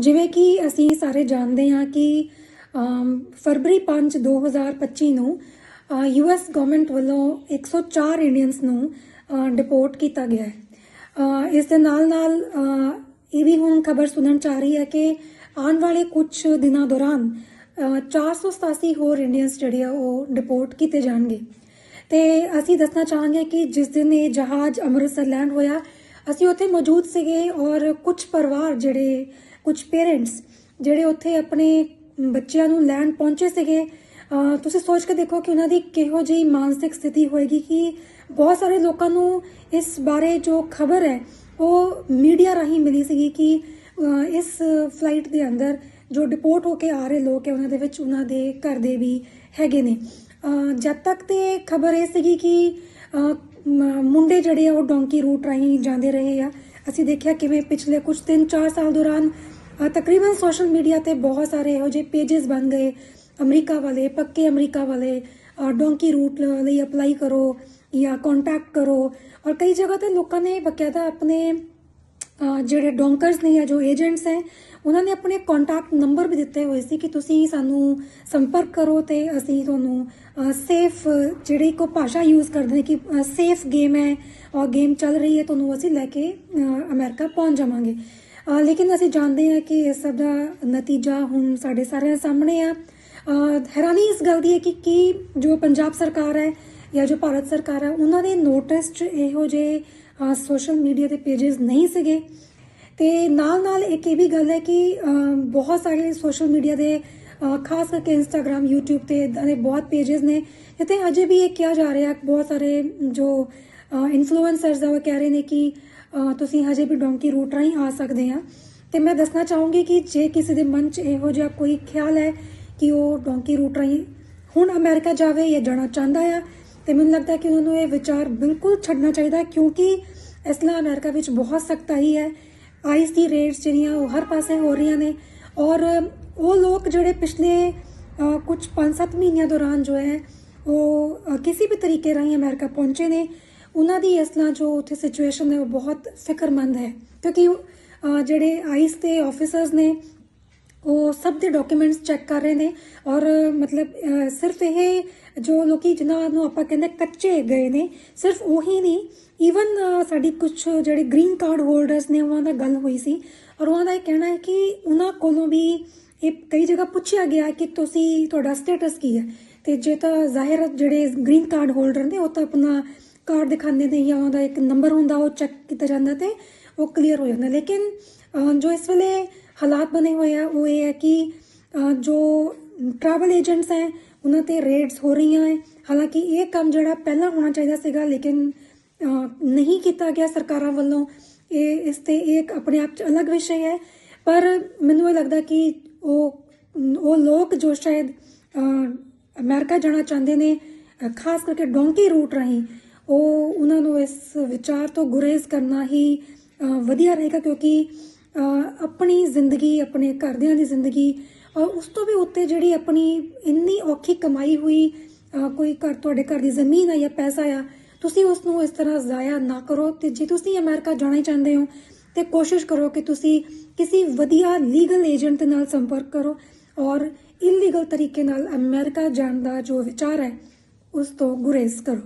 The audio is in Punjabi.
ਜਿਵੇਂ ਕਿ ਅਸੀਂ ਸਾਰੇ ਜਾਣਦੇ ਹਾਂ ਕਿ ਅਮ, ਫਰਵਰੀ 5 2025 ਨੂੰ ਯੂਐਸ ਗਵਰਨਮੈਂਟ ਵੱਲੋਂ 104 ਇੰਡੀਅਨਸ ਨੂੰ ਡਿਪੋਰਟ ਕੀਤਾ ਗਿਆ ਹੈ। ਇਸ ਦੇ ਨਾਲ ਨਾਲ ਇਹ ਵੀ ਹੁਣ ਖਬਰ ਸੁਣਨ ਚ ਆ ਰਹੀ ਹੈ ਕਿ ਆਉਣ ਵਾਲੇ ਕੁਝ ਦਿਨਾਂ ਦੌਰਾਨ ਅ, 487 ਹੋਰ ਇੰਡੀਅਨਸ ਜਿਹੜੇ ਆ ਉਹ ਡਿਪੋਰਟ ਕੀਤੇ ਜਾਣਗੇ। ਤੇ ਅਸੀਂ ਦੱਸਣਾ ਚਾਹਾਂਗੇ ਕਿ ਜਿਸ ਦਿਨ ਇਹ ਜਹਾਜ਼ ਅੰਮ੍ਰਿਤਸਰ ਲੈਂਡ ਹੋਇਆ ਅਸੀਂ ਉੱਥੇ ਮੌਜੂਦ ਸੀਗੇ ਔਰ ਕੁਝ ਪਰਿਵਾਰ ਜਿਹੜੇ ਕੁਝ ਪੇਰੈਂਟਸ ਜਿਹੜੇ ਉੱਥੇ ਆਪਣੇ ਬੱਚਿਆਂ ਨੂੰ ਲੈਣ ਪਹੁੰਚੇ ਸੀਗੇ ਤੁਸੀਂ ਸੋਚ ਕੇ ਦੇਖੋ ਕਿ ਉਹਨਾਂ ਦੀ ਕਿਹੋ ਜਿਹੀ ਮਾਨਸਿਕ ਸਥਿਤੀ ਹੋਏਗੀ ਕਿ ਬਹੁਤ ਸਾਰੇ ਲੋਕਾਂ ਨੂੰ ਇਸ ਬਾਰੇ ਜੋ ਖਬਰ ਹੈ, ਉਹ ਮੀਡੀਆ ਰਾਹੀਂ ਮਿਲੀ ਸੀਗੀ ਕਿ ਇਸ ਫਲਾਈਟ ਦੇ ਅੰਦਰ ਜੋ ਡਿਪੋਰਟ ਹੋ ਕੇ ਆ ਰਹੇ ਲੋਕ ਹੈ, ਉਹਨਾਂ ਦੇ ਵਿੱਚ ਉਹਨਾਂ ਦੇ ਘਰ ਦੇ ਵੀ ਹੈਗੇ ਨੇ। ਜਦ ਤੱਕ ਤੇ ਖਬਰ ਇਹ ਸੀਗੀ ਕਿ ਮੁੰਡੇ ਜਿਹੜੇ ਆ, ਉਹ ਡੋਂਕੀ ਰੂਟ ਰਾਹੀਂ ਜਾਂਦੇ ਰਹੇ ਆ। ਅਸੀਂ ਦੇਖਿਆ ਕਿਵੇਂ ਪਿਛਲੇ ਕੁਝ 3-4 ਸਾਲ ਦੌਰਾਨ ਤਕਰੀਬਨ ਸੋਸ਼ਲ ਮੀਡੀਆ ਤੇ ਬਹੁਤ ਸਾਰੇ ਇਹੋ ਜਿਹੇ ਪੇजेस ਬਣ ਗਏ। ਅਮਰੀਕਾ ਵਾਲੇ, ਪੱਕੇ ਅਮਰੀਕਾ ਵਾਲੇ ਡੋਂਕੀ ਰੂਟ ਲਈ ਅਪਲਾਈ ਕਰੋ ਜਾਂ ਕੰਟੈਕਟ ਕਰੋ। ਔਰ ਕਈ ਜਗ੍ਹਾ ਤੇ ਲੋਕਾਂ ਨੇ ਬਕਾਇਦਾ ਆਪਣੇ ਜਿਹੜੇ ਡੋਂਕਰਸ ਨੇ ਜਾਂ ਜੋ ਏਜੰਟਸ ਹੈ ਉਹਨਾਂ ਨੇ ਆਪਣੇ ਕੰਟੈਕਟ ਨੰਬਰ ਵੀ ਦਿੱਤੇ ਹੋਏ ਸੀ ਕਿ ਤੁਸੀਂ ਸਾਨੂੰ ਸੰਪਰਕ ਕਰੋ ਤੇ ਅਸੀਂ ਤੁਹਾਨੂੰ ਸੇਫ ਜਿਹੜੀ ਕੋ ਭਾਸ਼ਾ ਯੂਜ਼ ਕਰਦੇ ਨੇ ਕਿ ਸੇਫ ਗੇਮ ਹੈ ਔਰ ਗੇਮ ਚੱਲ ਰਹੀ ਹੈ ਤੁਹਾਨੂੰ ਅਸੀਂ ਲੈ ਕੇ ਅਹ, ਅਮਰੀਕਾ ਪਹੁੰਚ ਜਾਵਾਂਗੇ। ਲੇਕਿਨ ਅਸੀਂ ਜਾਣਦੇ ਹਾਂ ਕਿ ਇਸ ਸਭ ਦਾ ਨਤੀਜਾ ਹੁਣ ਸਾਡੇ ਸਾਰਿਆਂ ਸਾਹਮਣੇ ਆ। ਹੈਰਾਨੀ ਇਸ ਗੱਲ ਦੀ ਹੈ ਕਿ ਕੀ ਜੋ ਪੰਜਾਬ ਸਰਕਾਰ ਹੈ ਜਾਂ ਜੋ ਭਾਰਤ ਸਰਕਾਰ ਹੈ ਉਹਨਾਂ ਦੇ ਨੋਟਿਸ 'ਚ ਇਹੋ ਜਿਹੇ ਸੋਸ਼ਲ ਮੀਡੀਆ ਦੇ ਪੇजेस ਨਹੀਂ ਸੀਗੇ। ਤੇ ਨਾਲ ਨਾਲ ਇੱਕ ਇਹ ਵੀ ਗੱਲ ਹੈ ਕਿ ਬਹੁਤ ਸਾਰੇ ਸੋਸ਼ਲ ਮੀਡੀਆ ਦੇ ਖਾਸ ਕਰਕੇ ਇੰਸਟਾਗ੍ਰam YouTube ਤੇ ਇਦਾਂ ਦੇ ਬਹੁਤ ਪੇजेस ਨੇ। ਜਿੱਥੇ ਅਜੇ ਵੀ ਇਹ ਕਿਹਾ ਜਾ ਰਿਹਾ ਬਹੁਤ ਸਾਰੇ ਜੋ ਇਨਫਲੂਐਂਸਰਸ ਆ, ਉਹ ਕਹਿ ਰਹੇ ਨੇ ਕਿ ਤੁਸੀਂ ਹਜੇ ਵੀ ਡੋਂਕੀ ਰੂਟ ਰਾਹੀਂ ਆ ਸਕਦੇ ਆ। ਤੇ ਮੈਂ ਦੱਸਣਾ ਚਾਹੂੰਗੀ ਕਿ ਜੇ ਕਿਸੇ ਦੇ ਮਨ 'ਚ ਇਹੋ ਜਿਹਾ ਕੋਈ ਖਿਆਲ ਹੈ ਕਿ ਉਹ ਡੋਂਕੀ ਰੂਟ ਰਾਹੀਂ ਹੁਣ ਅਮਰੀਕਾ ਜਾਵੇ ਜਾਂ ਜਾਣਾ ਚਾਹੁੰਦਾ ਆ ਤੇ ਮੈਨੂੰ ਲੱਗਦਾ ਕਿ ਉਹਨਾਂ ਨੂੰ ਇਹ ਵਿਚਾਰ ਬਿਲਕੁਲ ਛੱਡਣਾ ਚਾਹੀਦਾ ਕਿਉਂਕਿ ਇਸ ਲਈ ਅਮਰੀਕਾ ਵਿੱਚ ਬਹੁਤ ਸਖਤਾਈ ਹੈ। ਆਈਸ ਦੀ ਰੇਟਸ ਜਿਹੜੀਆਂ ਉਹ ਹਰ ਪਾਸੇ ਹੋ ਰਹੀਆਂ ਨੇ ਔਰ ਉਹ ਲੋਕ ਜਿਹੜੇ ਪਿਛਲੇ ਅ, ਕੁਝ 5-7 ਮਹੀਨਿਆਂ ਦੌਰਾਨ ਜੋ ਹੈ ਉਹ ਕਿਸੇ ਵੀ ਤਰੀਕੇ ਰਾਹੀਂ ਅਮਰੀਕਾ ਪਹੁੰਚੇ ਨੇ ਉਹਨਾਂ ਦੀ ਇਸ ਤਰ੍ਹਾਂ ਜੋ ਉੱਥੇ ਸਿਚੁਏਸ਼ਨ ਹੈ ਉਹ ਬਹੁਤ ਫਿਕਰਮੰਦ ਹੈ। ਕਿਉਂਕਿ ਜਿਹੜੇ ਆਈਸ ਦੇ ਆਫੀਸਰਸ ਨੇ ਉਹ ਸਭ ਦੇ ਡਾਕੂਮੈਂਟਸ ਚੈੱਕ ਕਰ ਰਹੇ ਨੇ ਔਰ ਮਤਲਬ ਸਿਰਫ ਇਹ ਜੋ ਲੋਕੀ ਜਿਨ੍ਹਾਂ ਨੂੰ ਆਪਾਂ ਕਹਿੰਦੇ ਕੱਚੇ ਗਏ ਨੇ, ਸਿਰਫ ਉਹੀ ਨਹੀਂ ਈਵਨ ਸਾਡੀ ਕੁਝ ਜਿਹੜੇ ਗ੍ਰੀਨ ਕਾਰਡ ਹੋਲਡਰਸ ਨੇ ਉਹਨਾਂ ਦਾ ਗੱਲ ਹੋਈ ਸੀ ਔਰ ਉਹਨਾਂ ਦਾ ਇਹ ਕਹਿਣਾ ਹੈ ਕਿ ਉਹਨਾਂ ਕੋਲੋਂ ਵੀ ਇਹ ਕਈ ਜਗ੍ਹਾ ਪੁੱਛਿਆ ਗਿਆ ਕਿ ਤੁਸੀਂ ਤੁਹਾਡਾ ਸਟੇਟਸ ਕੀ ਹੈ? ਤੇ ਜੇ ਤਾਂ ਜ਼ਾਹਿਰ ਜਿਹੜੇ ਗ੍ਰੀਨ ਕਾਰਡ ਹੋਲਡਰ ਨੇ, ਉਹ ਤਾਂ ਆਪਣਾ ਕਾਰਡ ਦਿਖਾਉਂਦੇ ਨੇ ਜਾਂ ਉਹਦਾ ਇੱਕ ਨੰਬਰ ਹੁੰਦਾ, ਉਹ ਚੈੱਕ ਕੀਤਾ ਜਾਂਦਾ ਤੇ ਉਹ ਕਲੀਅਰ ਹੋ ਜਾਂਦਾ। ਲੇਕਿਨ ਜੋ ਇਸ ਵੇਲੇ ਹਾਲਾਤ ਬਣੇ ਹੋਏ ਆ ਉਹ ਇਹ ਹੈ ਕਿ ਜੋ ਟਰੈਵਲ ਏਜੰਟਸ ਹੈ ਉਹਨਾਂ ਤੇ ਰੇਡਸ ਹੋ ਰਹੀਆਂ ਹੈ। ਹਾਲਾਂਕਿ ਇਹ ਕੰਮ ਜਿਹੜਾ ਪਹਿਲਾਂ ਹੋਣਾ ਚਾਹੀਦਾ ਸੀਗਾ ਲੇਕਿਨ ਨਹੀਂ ਕੀਤਾ ਗਿਆ ਸਰਕਾਰਾਂ ਵੱਲੋਂ। ਇਹ ਇਸ ਤੇ ਇਹ ਇੱਕ ਆਪਣੇ ਆਪ ਚ ਅਲੱਗ ਵਿਸ਼ੇ ਹੈ ਪਰ ਮੈਨੂੰ ਇਹ ਲੱਗਦਾ ਕਿ ਉਹ ਉਹ ਲੋਕ ਜੋ ਸ਼ਾਇਦ ਅਹ, ਅਮਰੀਕਾ ਜਾਣਾ ਚਾਹੁੰਦੇ ਨੇ ਖਾਸ ਕਰਕੇ ਡੋਂਕੀ ਰੂਟ ਰਾਹੀਂ ਉਹ ਉਹਨਾਂ ਨੂੰ ਇਸ ਵਿਚਾਰ ਤੋਂ ਗੁਰੇਜ਼ ਕਰਨਾ ਹੀ ਵਧੀਆ ਰਹੇਗਾ ਕਿਉਂਕਿ ਆਪਣੀ ਜ਼ਿੰਦਗੀ, ਆਪਣੇ ਘਰਦਿਆਂ ਦੀ ਜ਼ਿੰਦਗੀ ਔਰ ਉਸ ਤੋਂ ਵੀ ਉੱਤੇ ਜਿਹੜੀ ਆਪਣੀ ਇੰਨੀ ਔਖੀ ਕਮਾਈ ਹੋਈ ਕੋਈ ਘਰ ਤੁਹਾਡੇ ਘਰ ਦੀ ਜ਼ਮੀਨ ਆ ਜਾਂ ਪੈਸਾ ਆ, ਤੁਸੀਂ ਉਸ ਨੂੰ ਇਸ ਤਰ੍ਹਾਂ ਜ਼ਾਇਆ ਨਾ ਕਰੋ ਤੇ ਜੇ ਤੁਸੀਂ ਅਮਰੀਕਾ ਜਾਣਾ ਚਾਹੁੰਦੇ ਹੋ, ਤੇ ਕੋਸ਼ਿਸ਼ ਕਰੋ ਕਿ ਤੁਸੀਂ ਕਿਸੇ ਵਧੀਆ ਲੀਗਲ ਏਜੰਟ ਦੇ ਨਾਲ ਸੰਪਰਕ ਕਰੋ ਔਰ ਇਲੀਗਲ ਤਰੀਕੇ ਨਾਲ ਅਮਰੀਕਾ ਜਾਣ ਦਾ ਜੋ ਵਿਚਾਰ ਹੈ, ਉਸ ਤੋਂ ਗੁਰੇਜ਼ ਕਰੋ।